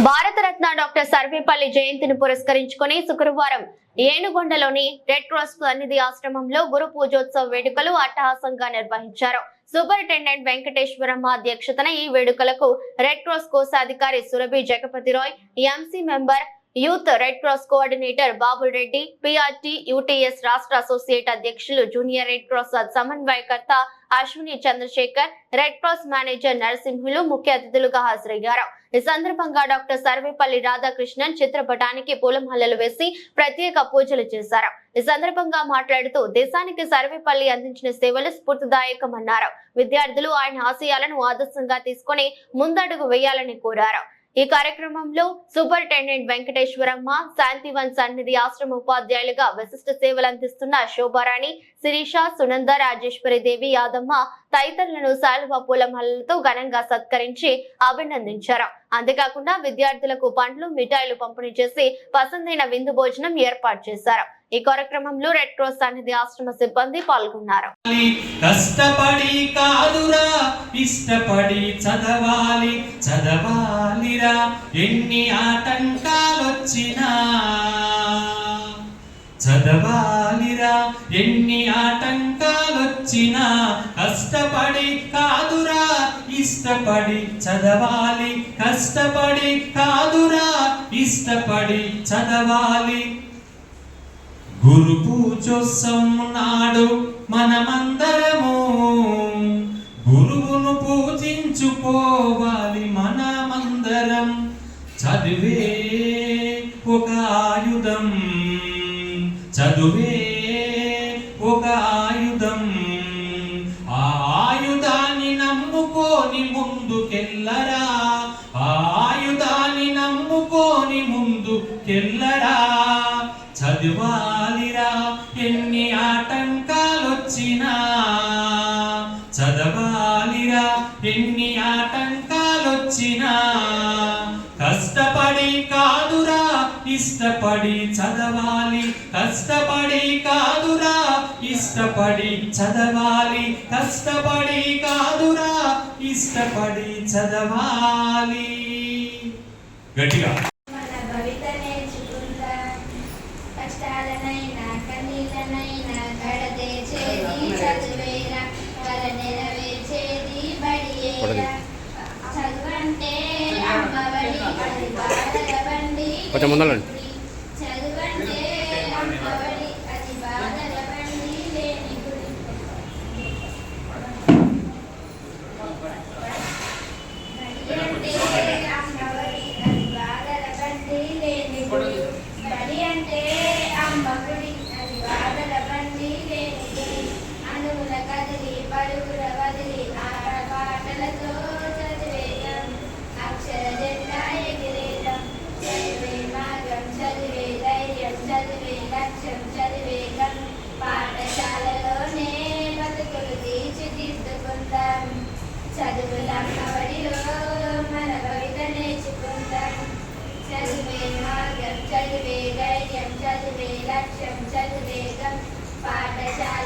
Bharat Ratna doctor Sarvepalli జయంతిని పురస్కరించుకుని శుక్రవారం ఏనుగొండలోని రెడ్ క్రాస్ సన్నిధి ఆశ్రమంలో గురు పూజోత్సవ వేడుకలు అట్టహాసంగా నిర్వహించారు. సూపరింటెండెంట్ వెంకటేశ్వరమ్మ అధ్యక్షతన ఈ వేడుకలకు రెడ్ క్రాస్ కోశాధికారి Surabhi Jagapathi Rai MC member youth Red Cross coordinator Babul Reddy PRT UTS రాష్ట్ర అసోసియేట్ అధ్యక్షులు జూనియర్ రెడ్ క్రాస్ సమన్వయకర్త Ashwini Chandrasekhar Red Cross manager Narasimhulu ముఖ్య అతిథులుగా హాజరయ్యారు. ఈ సందర్భంగా డాక్టర్ సర్వేపల్లి రాధాకృష్ణన్ చిత్రపటానికి పూలమాలలు వేసి ప్రత్యేక పూజలు చేశారు. ఈ సందర్భంగా మాట్లాడుతూ దేశానికి సర్వేపల్లి అందించిన సేవలు స్ఫూర్తిదాయకమన్నారు. విద్యార్థులు ఆయన ఆశయాలను ఆదర్శంగా తీసుకొని ముందడుగు వేయాలని కోరారు. ఈ కార్యక్రమంలో సూపరింటెండెంట్ వెంకటేశ్వరమ్మ శాంతివన్ సన్నిధి ఆశ్రమ ఉపాధ్యాయులుగా విశిష్ట సేవలు అందిస్తున్న శోభారాణి శిరీష సునంద రాజేశ్వరి దేవి యాదమ్మ తదితరులను శాలువ పూలమాలలతో ఘనంగా సత్కరించి అభినందించారు. అంతేకాకుండా విద్యార్థులకు పండ్లు మిఠాయిలు పంపిణీ చేసి పసందైన విందు భోజనం ఏర్పాటు చేశారు. ఈ కార్యక్రమంలో రెడ్ క్రాస్ సన్నిధి ఆశ్రమ సిబ్బంది పాల్గొన్నారు. కష్టపడి కాదురా ఇష్టపడి చదవాలి చదవాలిరా ఎన్ని ఆటంకాలొచ్చినా. చదవాలిరా ఎన్ని ఆటంకాలొచ్చినా. కష్టపడి కాదురా ఇష్టపడి చదవాలి కష్టపడి కాదురా ఇష్టపడి చదవాలి. పూజోత్సవం నాడు మనమందరము. గురువును పూజించుకోవాలి మనమందరం. చదివే ఒక ఆయుధం. చదువే ఒక ఆయుధం. ఆ ఆయుధాన్ని నమ్ముకొని ముందుకెళ్ళరా. ఆ ఆయుధాన్ని నమ్ముకొని ముందుకెళ్ళరా. చదివా చదవాలిరా ఎన్ని ఆటంకాలొచ్చినా. కష్టపడి కాదురా ఇష్టపడి చదవాలి. కష్టపడి కాదురా ఇష్టపడి చదవాలి. కష్టపడి కాదురా ఇష్టపడి చదవాలి. గట్టిగా. కష్టాలనైనా కన్నీళ్ళనైనా కడతేచేది చదువేరా পচা মন্দালন വേഗം പാഠശാല